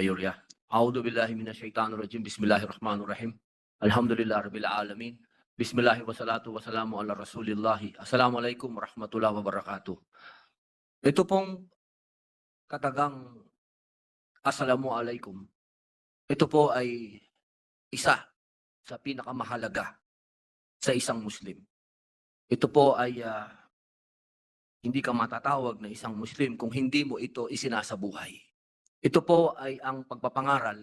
Mayorya. A'udhu billahi minasyaitanir rajim. Bismillahirrahmanirrahim. Alhamdulillah rabbil alamin. Bismillahi wa salatu wa salamu ala rasulillahi. Assalamualaikum warahmatullahi wabarakatuh. Ito pong katagang Assalamualaikum. Ito po ay isa sa pinakamahalaga sa isang Muslim. Ito po ay ah, hindi ka matatawag na isang Muslim kung hindi mo ito isinasabuhay. Ito po ay ang pagpapangaral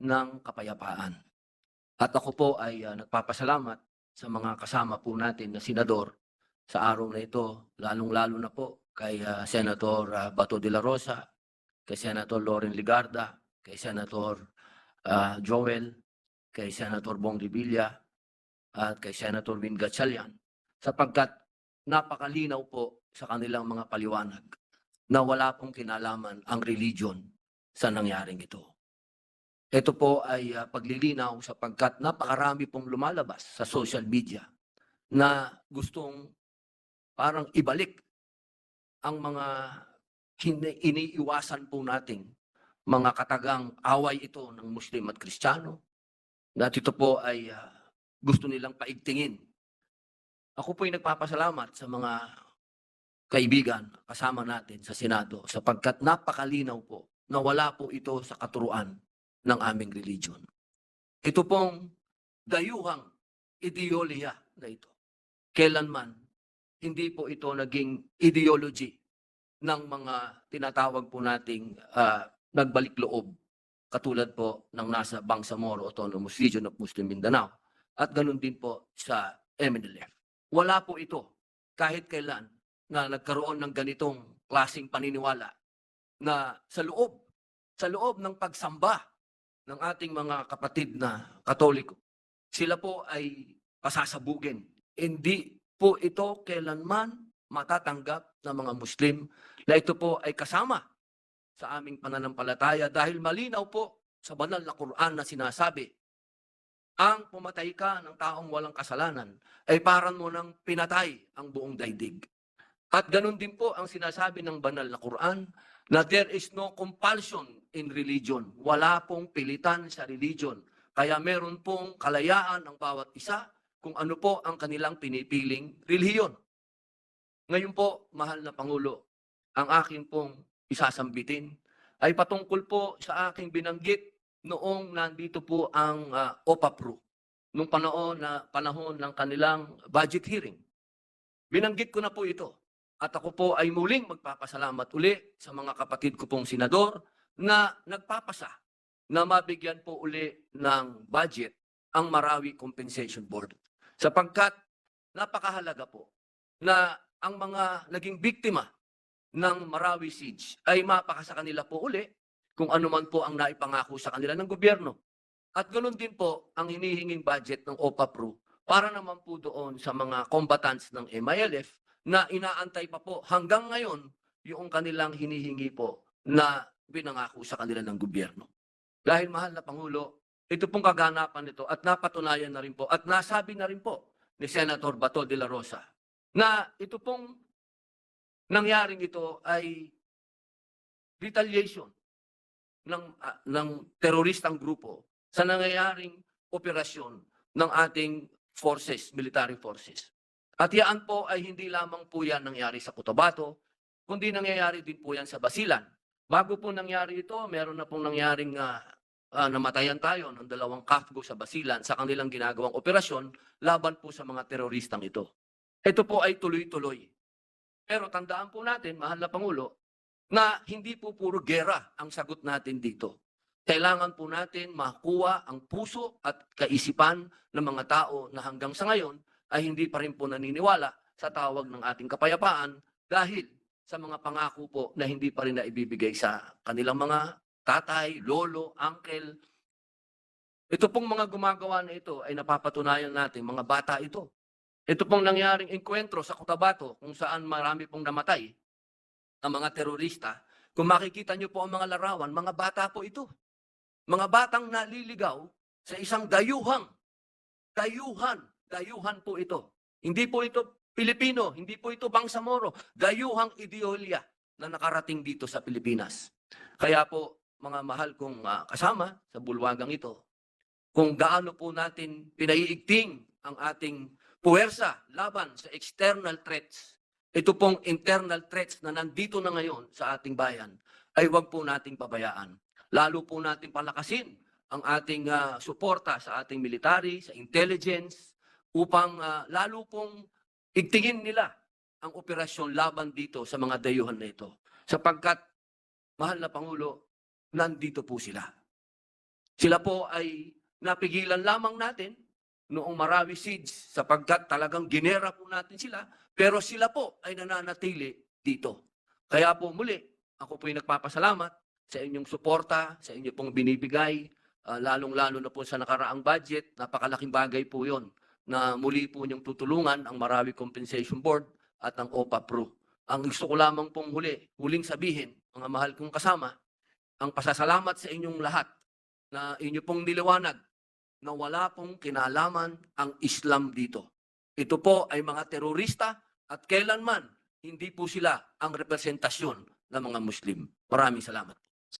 ng kapayapaan. At ako po ay ah, nagpapasalamat sa mga kasama po natin na senador sa araw na ito, lalong-lalo na po kay ah, Senator ah, Bato de la Rosa, kay Senator Loren Ligarda, kay Senator ah, Joel, kay Senator Bong Revilla, at kay Senator Win Gatchalian sapagkat napakalinaw po sa kanilang mga paliwanag na wala pong kinalaman ang religion sa nangyaring ito. Ito po ay ah, paglilinaw sapagkat napakarami pong lumalabas sa social media na gustong parang ibalik ang mga iniiwasan po nating mga katagang away ito ng Muslim at Kristiyano. At ito po ay ah, gusto nilang paigtingin. Ako po ay nagpapasalamat sa mga kaibigan kasama natin sa Senado sapagkat napakalinaw po na wala po ito sa katuruan ng aming religion. Ito pong dayuhang ideolohiya na ito. Kailanman, hindi po ito naging ideology ng mga tinatawag po nating ah, nagbalik loob katulad po ng nasa Bangsamoro Autonomous Region of Muslim Mindanao at ganun din po sa MNLF. Wala po ito kahit kailan na nagkaroon ng ganitong klasing paniniwala na sa loob, sa loob ng pagsamba ng ating mga kapatid na katoliko, sila po ay pasasabugin. Hindi po ito kailanman matatanggap ng mga Muslim na ito po ay kasama sa aming pananampalataya dahil malinaw po sa banal na Quran na sinasabi, ang pumatay ka ng taong walang kasalanan ay parang mo nang pinatay ang buong daigdig. At ganun din po ang sinasabi ng banal na Quran na there is no compulsion in religion. Wala pong pilitan sa religion. Kaya meron pong kalayaan ang bawat isa kung ano po ang kanilang pinipiling relihiyon. Ngayon po, mahal na Pangulo, ang aking pong isasambitin ay patungkol po sa aking binanggit noong nandito po ang uh, OPAPRO nung panahon na panahon ng kanilang budget hearing. Binanggit ko na po ito. At ako po ay muling magpapasalamat uli sa mga kapatid ko pong senador na nagpapasa na mabigyan po uli ng budget ang Marawi Compensation Board. Sapagkat napakahalaga po na ang mga naging biktima ng Marawi Siege ay mapaka sa kanila po uli kung ano man po ang naipangako sa kanila ng gobyerno. At ganoon din po ang hinihinging budget ng OPAPRO para naman po doon sa mga combatants ng MILF na inaantay pa po hanggang ngayon yung kanilang hinihingi po na binangako sa kanila ng gobyerno. Dahil mahal na Pangulo, ito pong kaganapan nito at napatunayan na rin po at nasabi na rin po ni Senator Bato de la Rosa na ito pong nangyaring ito ay retaliation ng ah, ng teroristang grupo sa nangyayaring operasyon ng ating forces, military forces. At yan po ay hindi lamang po yan nangyari sa Cotabato, kundi nangyayari din po yan sa Basilan. Bago po nangyari ito, meron na pong nangyaring ah, ah, namatayan tayo ng dalawang kafgo sa Basilan sa kanilang ginagawang operasyon laban po sa mga teroristang ito. Ito po ay tuloy-tuloy. Pero tandaan po natin, mahal na Pangulo, na hindi po puro gera ang sagot natin dito. Kailangan po natin makuha ang puso at kaisipan ng mga tao na hanggang sa ngayon ay hindi pa rin po naniniwala sa tawag ng ating kapayapaan dahil sa mga pangako po na hindi pa rin na ibibigay sa kanilang mga tatay, lolo, uncle. Ito pong mga gumagawa na ito ay napapatunayan natin, mga bata ito. Ito pong nangyaring enkwentro sa Cotabato kung saan marami pong namatay ang mga terorista. Kung makikita niyo po ang mga larawan, mga bata po ito. Mga batang naliligaw sa isang dayuhang, dayuhan, dayuhan po ito. Hindi po ito Pilipino, hindi po ito Bangsamoro, dayuhang ideolya na nakarating dito sa Pilipinas. Kaya po, mga mahal kong ah, kasama sa bulwagang ito, kung gaano po natin pinaiigting ang ating puwersa laban sa external threats. Ito pong internal threats na nandito na ngayon sa ating bayan ay huwag po nating pabayaan. Lalo po natin palakasin ang ating ah, suporta sa ating military, sa intelligence, upang ah, lalo pong igtingin nila ang operasyon laban dito sa mga dayuhan na ito. Sapagkat, mahal na Pangulo, nandito po sila. Sila po ay napigilan lamang natin noong Marawi Siege sapagkat talagang ginera po natin sila, pero sila po ay nananatili dito. Kaya po muli, ako po ay nagpapasalamat sa inyong suporta, sa inyo pong binibigay, ah, lalong-lalo na po sa nakaraang budget, napakalaking bagay po yon na muli po niyong tutulungan ang Marawi Compensation Board at ang OPA Pro. Ang gusto ko lamang pong huli, huling sabihin, mga mahal kong kasama, ang pasasalamat sa inyong lahat na inyo pong niliwanag na wala pong kinalaman ang Islam dito. Ito po ay mga terorista at kailanman hindi po sila ang representasyon ng mga Muslim. Maraming salamat.